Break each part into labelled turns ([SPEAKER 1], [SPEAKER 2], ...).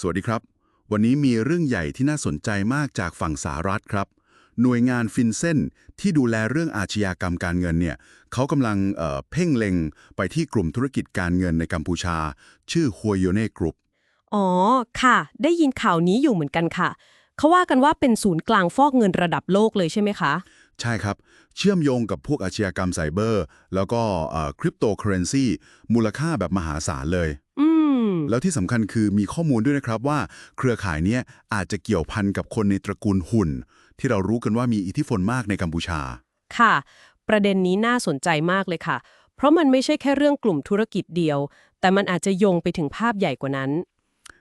[SPEAKER 1] สวัสดีครับ วันนี้มีเรื่องใหญ่ที่น่าสนใจมากจากฝั่งสหรัฐครับ หน่วยงานฟินเซนที่ดูแลเรื่องอาชญากรรมการเงินเนี่ยเขากำลังเอ่อเพ่งเล็งไปที่กลุ่มธุรกิจการเงินในกัมพูชา ชื่อฮัวโยเน่กรุ๊ป
[SPEAKER 2] อ๋อ ค่ะ ได้ยินข่าวนี้อยู่เหมือนกันค่ะ เขาว่ากันว่าเป็นศูนย์กลางฟอกเงินระดับโลกเลยใช่ไหมคะ
[SPEAKER 1] ใช่ครับ เชื่อมโยงกับพวกอาชญากรรมไซเบอร์ แล้วก็คริปโตเคอเรนซีมูลค่าแบบมหาศาลเลย
[SPEAKER 2] อืม
[SPEAKER 1] แล้วที่สำคัญคือมีข้อมูลด้วยนะครับว่า เครือข่ายเนี้ยอาจจะเกี่ยวพันกับคนในตระกูลหุ่น ที่เรารู้กันว่ามีอิทธิพลมากในกัมพูชา
[SPEAKER 2] ค่ะ ประเด็นนี้น่าสนใจมากเลยค่ะ เพราะมันไม่ใช่แค่เรื่องกลุ่มธุรกิจเดียว แต่มันอาจจะโยงไปถึงภาพใหญ่กว่านั้น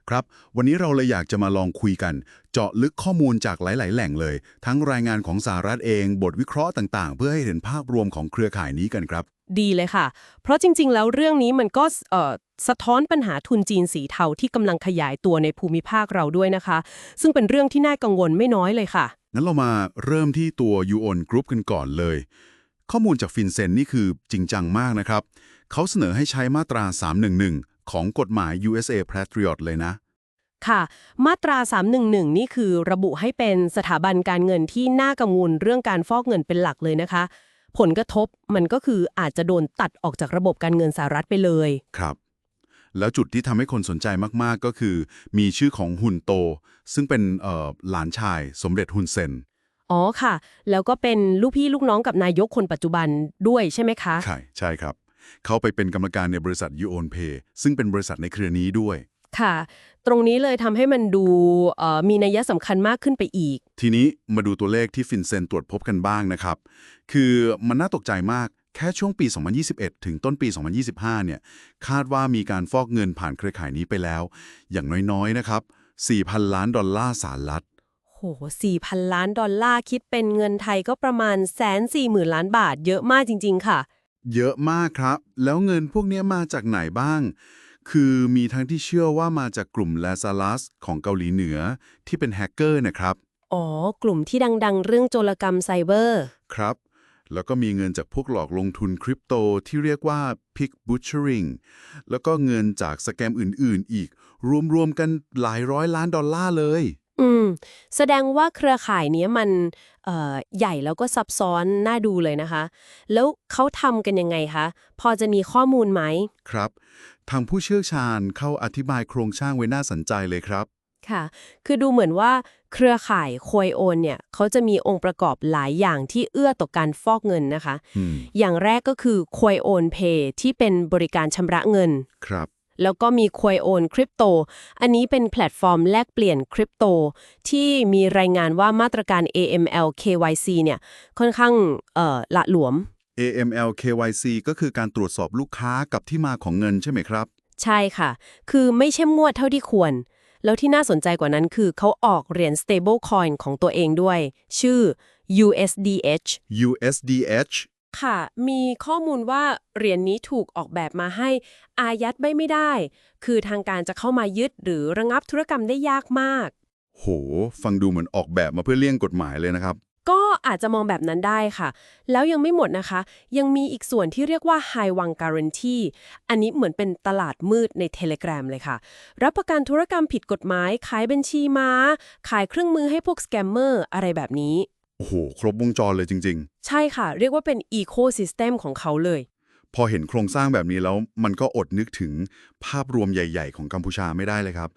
[SPEAKER 1] ครับ วันนี้เราเลยอยากจะมาลองคุยกัน เจาะลึกข้อมูลจากหลาย ๆ แหล่งเลย ทั้งรายงานของสหรัฐเอง บทวิเคราะห์ต่าง ๆ เพื่อให้เห็นภาพรวมของเครือข่ายนี้กันครับ
[SPEAKER 2] ดีเลยค่ะ เพราะจริง ๆ แล้วเรื่องนี้มันก็เอ่อสะท้อนปัญหาทุนจีนสีเทาที่กำลังขยายตัวในภูมิภาคเราด้วยนะคะ ซึ่งเป็นเรื่องที่น่ากังวลไม่น้อยเลยค่ะ
[SPEAKER 1] งั้นเรามาเริ่มที่ตัว u o n Group กันก่อนเลย ข้อมูลจากฟินเซนนี่คือจริงจังมากนะครับ เขาเสนอให้ใช้มาตรา 311 ของกฎหมาย USA Patriot เลยนะ
[SPEAKER 2] ค่ะ มาตรา 311 นี่คือระบุให้เป็นสถาบันการเงินที่น่ากังวลเรื่องการฟอกเงินเป็นหลักเลยนะคะ ผลกระทบมันก็คืออาจจะโดนตัดออกจากระบบการเงินสหรัฐไปเลย
[SPEAKER 1] ครับ แล้วจุดที่ทำให้คนสนใจมากๆก็คือ มีชื่อของฮุนโต ซึ่งเป็นเอ่อหลานชายสมเด็จฮุนเซน
[SPEAKER 2] อ๋อค่ะ แล้วก็เป็นลูกพี่ลูกน้องกับนายกคนปัจจุบันด้วยใช่ไหมคะ
[SPEAKER 1] ใช่ใช่ครับ เขาไปเป็นกรรมการในบริษัท u o n Pay ซึ่งเป็นบริษัทในเครือนี้ด้วย
[SPEAKER 2] ค่ะ ตรงนี้เลยทำให้มันดูเอ่อมีนัยสำคัญมากขึ้นไปอีก
[SPEAKER 1] ทีนี้มาดูตัวเลขที่ฟินเซนตรวจพบกันบ้างนะครับ คือมันน่าตกใจมากแค่ช่วงปี 2021 ถึงต้นปี 2025 เนี่ย คาดว่ามีการฟอกเงินผ่านเครือข่ายนี้ไปแล้ว อย่างน้อยๆ นะครับ 4,000 ล้านดอลลาร์สหรัฐ
[SPEAKER 2] โห 4,000 ล้านดอลลาร์คิดเป็นเงินไทยก็ประมาณแสนสี่หมื่นล้านบาท เยอะมากจริง ๆ ค่ะ
[SPEAKER 1] เยอะมากครับ แล้วเงินพวกเนี้ยมาจากไหนบ้าง คือมีทั้งที่เชื่อว่ามาจากกลุ่ม l a z a r u s ของเกาหลีเหนือที่เป็นแฮกเกอร์นะครับ
[SPEAKER 2] อ๋อ กลุ่มที่ดังๆ เรื่องโจรกรรมไซเบอร์
[SPEAKER 1] ครับ แล้วก็มีเงินจากพวกหลอกลงทุนคริปโตที่เรียกว่า Pig Butchering แล้วก็เงินจากสแกมอื่นๆ อีก รวมๆกันหลายร้อยล้านดอลลาร์เลย
[SPEAKER 2] อืม แสดงว่าเครือข่ายเนี้ยมันเอ่อใหญ่แล้วก็ซับซ้อนน่าดูเลยนะคะ แล้วเขาทำกันยังไงคะ พอจะมีข้อมูลไหม
[SPEAKER 1] ครับ ทางผู้เชี่ยวชาญเข้าอธิบายโครงสร้างไว้น่าสนใจเลยครับ
[SPEAKER 2] ค่ะ คือดูเหมือนว่าเครือข่ายควยโอนเนี่ยเขาจะมีองค์ประกอบหลายอย่างที่เอื้อต่อการฟอกเงินนะคะ
[SPEAKER 1] อืม
[SPEAKER 2] อย่างแรกก็คือควยโอนเพย์ที่เป็นบริการชำระเงิน
[SPEAKER 1] ครับ
[SPEAKER 2] แล้วก็มีควยโอนคริปโต อันนี้เป็นแพลตฟอร์มแลกเปลี่ยนคริปโต ที่มีรายงานว่ามาตรการ AML KYC เนี่ย ค่อนข้างเอ่อละหลวม
[SPEAKER 1] AML KYC ก็คือการตรวจสอบลูกค้ากับที่มาของเงินใช่ไหมครับ
[SPEAKER 2] ใช่ค่ะ คือไม่เข้มงวดเท่าที่ควร แล้วที่น่าสนใจกว่านั้นคือเขาออกเหรียญ stable coin ของตัวเองด้วย ชื่อ USDH
[SPEAKER 1] USDH
[SPEAKER 2] ค่ะ มีข้อมูลว่าเหรียญนี้ถูกออกแบบมาให้อายัดไม่ไม่ได้ คือทางการจะเข้ามายึดหรือระงับธุรกรรมได้ยากมาก
[SPEAKER 1] โห ฟังดูเหมือนออกแบบมาเพื่อเลี่ยงกฎหมายเลยนะครับ
[SPEAKER 2] ก็อาจจะมองแบบนั้นได้ค่ะ แล้วยังไม่หมดนะคะ ยังมีอีกส่วนที่เรียกว่า High One Guarantee อันนี้เหมือนเป็นตลาดมืดใน Telegram เลยค่ะ รับประกันธุรกรรมผิดกฎหมาย ขายบัญชีม้า ขายเครื่องมือให้พวกสแกมเมอร์อะไรแบบนี้
[SPEAKER 1] โอ้โห ครบวงจรเลยจริง
[SPEAKER 2] ใช่ค่ะ เรียกว่าเป็น Ecosystem ของเขาเลย
[SPEAKER 1] ๆพอเห็นโครงสร้างแบบนี้แล้ว มันก็อดนึกถึงภาพรวมใหญ่ ๆ ของกัมพูชาไม่ได้เลยครับ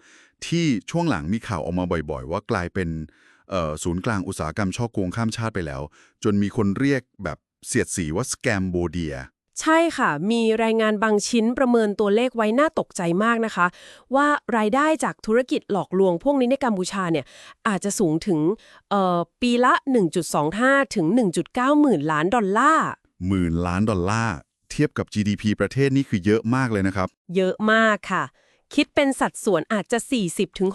[SPEAKER 1] ที่ช่วงหลังมีข่าวออกมาบ่อย ๆ ว่ากลายเป็นเอ่อศูนย์กลางอุตสาหกรรมช่อโกงข้ามชาติไปแล้ว จนมีคนเรียกแบบเสียดสีว่าสแกมโบเดีย
[SPEAKER 2] ใช่ค่ะ มีรายงานบางชิ้นประเมินตัวเลขไว้น่าตกใจมากนะคะ ว่ารายได้จากธุรกิจหลอกลวงพวกนี้ในกัมพูชาเนี่ยอาจจะสูงถึงเอ่อปีละ 1.25 ถึง 1.9 หมื่นล้านดอลลาร์
[SPEAKER 1] หมื่นล้านดอลลาร์เทียบกับ GDP ประเทศนี่คือเยอะมากเลยนะครับ
[SPEAKER 2] เยอะมากค่ะ คิดเป็นสัดส่วนอาจจะ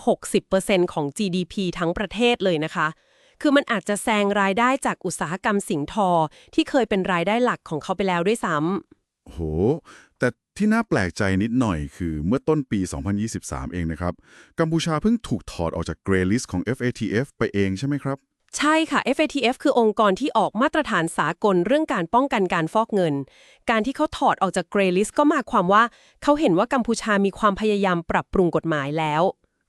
[SPEAKER 2] 40-60%ของ GDP ทั้งประเทศเลยนะคะ คือมันอาจจะแซงรายได้จากอุตสาหกรรมสิงห์ทอ ที่เคยเป็นรายได้หลักของเขาไปแล้วด้วยซ้ำ
[SPEAKER 1] โห แต่ที่น่าแปลกใจนิดหน่อยคือเมื่อต้นปี 2023 เองนะครับ กัมพูชาเพิ่งถูกถอดออกจากเกรลิสของ FATF ไปเองใช่ไหมครับ
[SPEAKER 2] ใช่ค่ะ FATF คือองค์กรที่ออกมาตรฐานสากลเรื่องการป้องกันการฟอกเงิน การที่เขาถอดออกจากเกรลิสก็หมายความว่า เขาเห็นว่ากัมพูชามีความพยายามปรับปรุงกฎหมายแล้ว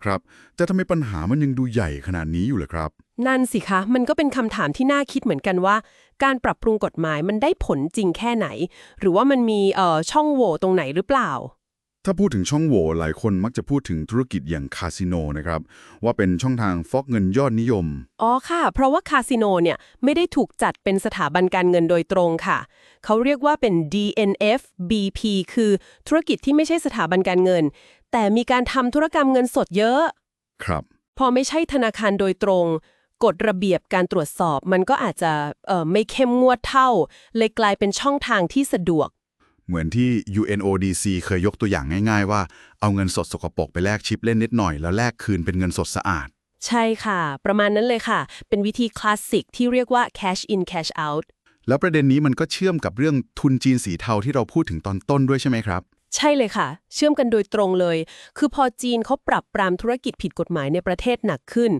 [SPEAKER 1] ครับ แต่ทำไมปัญหามันยังดูใหญ่ขนาดนี้อยู่เลยครับ
[SPEAKER 2] นั่นสิคะ มันก็เป็นคำถามที่น่าคิดเหมือนกันว่า การปรับปรุงกฎหมายมันได้ผลจริงแค่ไหน หรือว่ามันมีเอ่อช่องโหว่ตรงไหนหรือเปล่า
[SPEAKER 1] ถ้าพูดถึงช่องโหว่หลายคนมักจะพูดถึงธุรกิจอย่างคาสิโนนะครับ ว่าเป็นช่องทางฟอกเงินยอดนิยม
[SPEAKER 2] อ๋อค่ะ เพราะว่าคาสิโนเนี่ยไม่ได้ถูกจัดเป็นสถาบันการเงินโดยตรงค่ะ เขาเรียกว่าเป็น DNF BP คือธุรกิจที่ไม่ใช่สถาบันการเงิน แต่มีการทำธุรกรรมเงินสดเยอะ
[SPEAKER 1] ครับ
[SPEAKER 2] พอไม่ใช่ธนาคารโดยตรง กฎระเบียบการตรวจสอบมันก็อาจจะเอ่อไม่เข้มงวดเท่า เลยกลายเป็นช่องทางที่สะดวก
[SPEAKER 1] เหมือนที่ UNODC เคยยกตัวอย่างง่าย ๆ ว่าเอาเงินสดสกปรกไปแลกชิปเล่นนิดหน่อยแล้วแลกคืนเป็นเงินสดสะอาด
[SPEAKER 2] ใช่ค่ะ ประมาณนั้นเลยค่ะ เป็นวิธีคลาสสิกที่เรียกว่า cash in cash out
[SPEAKER 1] แล้วประเด็นนี้มันก็เชื่อมกับเรื่องทุนจีนสีเทาที่เราพูดถึงตอนต้นด้วยใช่ไหมครับ
[SPEAKER 2] ใช่เลยค่ะ เชื่อมกันโดยตรงเลย คือพอจีนเขาปรับปรามธุรกิจผิดกฎหมายในประเทศหนักขึ้น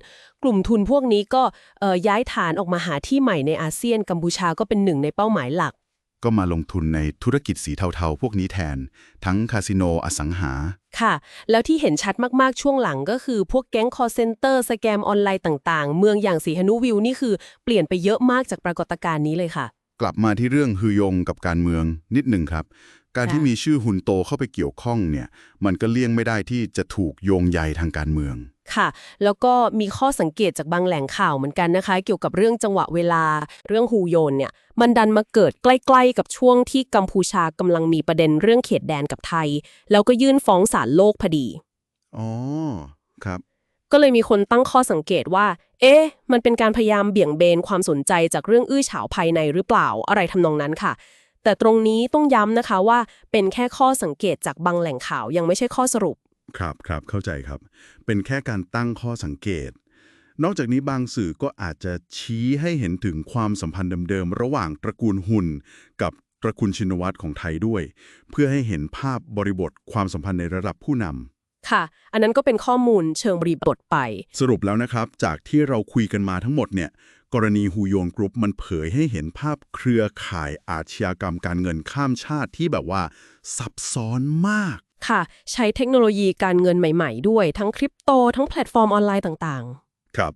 [SPEAKER 2] กลุ่มทุนพวกนี้ก็เอ่อย้ายฐานออกมาหาที่ใหม่ในอาเซียนกัมพูชาก็เป็นหนึ่งในเป้าหมายหลัก
[SPEAKER 1] ก็มาลงทุนในธุรกิจสีเทาๆ พวกนี้แทน ทั้งคาสิโนอสังหา
[SPEAKER 2] ค่ะ แล้วที่เห็นชัดมากๆช่วงหลังก็คือ พวกแก๊งคอร์เซนเตอร์สแกมออนไลน์ต่างๆ เมืองอย่างสีหนุวิวนี่คือเปลี่ยนไปเยอะมากจากปรากฏการณ์นี้เลยค่ะ
[SPEAKER 1] กลับมาที่เรื่องฮือยงกับการเมืองนิดหนึ่งครับ การที่
[SPEAKER 2] ค่ะ
[SPEAKER 1] มีชื่อฮุนโตเข้าไปเกี่ยวข้องเนี่ย มันก็เลี่ยงไม่ได้ที่จะถูกโยงใยทางการเมือง
[SPEAKER 2] ค่ะ แล้วก็มีข้อสังเกตจากบางแหล่งข่าวเหมือนกันนะคะ เกี่ยวกับเรื่องจังหวะเวลา เรื่องฮูโยนเนี่ย มันดันมาเกิดใกล้ ๆ กับช่วงที่กัมพูชากำลังมีประเด็นเรื่องเขตแดนกับไทย แล้วก็ยื่นฟ้องศาลโลกพอดี
[SPEAKER 1] อ๋อ ครับ
[SPEAKER 2] ก็เลยมีคนตั้งข้อสังเกตว่า เอ๊ะ มันเป็นการพยายามเบี่ยงเบนความสนใจจากเรื่องอื้อฉาวภายในหรือเปล่า อะไรทำนองนั้นค่ะ แต่ตรงนี้ต้องย้ำนะคะว่าเป็นแค่ข้อสังเกตจากบางแหล่งข่าวยังไม่ใช่ข้อสรุป
[SPEAKER 1] ครับครับเข้าใจครับ เป็นแค่การตั้งข้อสังเกต นอกจากนี้บางสื่อก็อาจจะชี้ให้เห็นถึงความสัมพันธ์เดิมๆระหว่างตระกูลหุ่นกับตระกูลชินวัตรของไทยด้วย เพื่อให้เห็นภาพบริบทความสัมพันธ์ในระดับผู้นำ
[SPEAKER 2] ค่ะ อันนั้นก็เป็นข้อมูลเชิงบริบทไป
[SPEAKER 1] สรุปแล้วนะครับ จากที่เราคุยกันมาทั้งหมดเนี่ย กรณีฮูโยนกรุ๊ปมันเผยให้เห็นภาพเครือข่ายอาชญากรรมการเงินข้ามชาติที่แบบว่า ซับซ้อนมาก
[SPEAKER 2] ค่ะ ใช้เทคโนโลยีการเงินใหม่ๆ ด้วยทั้งคริปโต ทั้งแพลตฟอร์มออนไลน์ต่าง
[SPEAKER 1] ครับ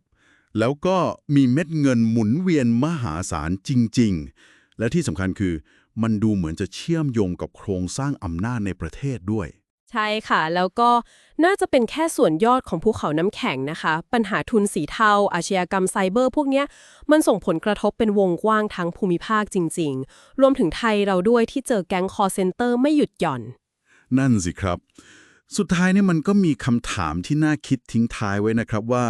[SPEAKER 1] แล้วก็มีเม็ดเงินหมุนเวียนมหาศาลจริง ๆ และที่สำคัญคือ มันดูเหมือนจะเชื่อมโยงกับโครงสร้างอำนาจในประเทศด้วย
[SPEAKER 2] ๆ ใช่ค่ะ แล้วก็น่าจะเป็นแค่ส่วนยอดของภูเขาน้ำแข็งนะคะ ปัญหาทุนสีเทาอาชญากรรมไซเบอร์พวกเนี้ย มันส่งผลกระทบเป็นวงกว้างทั้งภูมิภาคจริง ๆ รวมถึงไทยเราด้วยที่เจอแก๊งคอร์เซนเตอร์ไม่หยุดหย่อน
[SPEAKER 1] นั่นสิครับ สุดท้ายเนี่ยมันก็มีคำถามที่น่าคิดทิ้งท้ายไว้นะครับว่า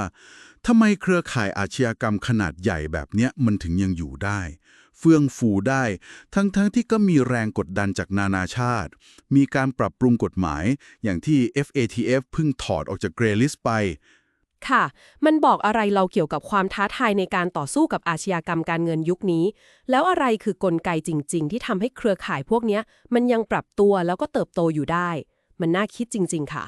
[SPEAKER 1] ทำไมเครือข่ายอาชญากรรมขนาดใหญ่แบบเนี้ยมันถึงยังอยู่ได้ เฟื่องฟูได้ ทั้งๆทที่ก็มีแรงกดดันจากนานาชาติ มีการปรับปรุงกฎหมาย อย่างที่ FATF เพิ่งถอดออกจากเกรลิสไป
[SPEAKER 2] ค่ะ มันบอกอะไรเราเกี่ยวกับความท้าทายในการต่อสู้กับอาชญากรรมการเงินยุคนี้ แล้วอะไรคือกลไกจริง ๆ ที่ทำให้เครือข่ายพวกเนี้ยมันยังปรับตัวแล้วก็เติบโตอยู่ได้ มันน่าคิดจริง ๆ ค่ะ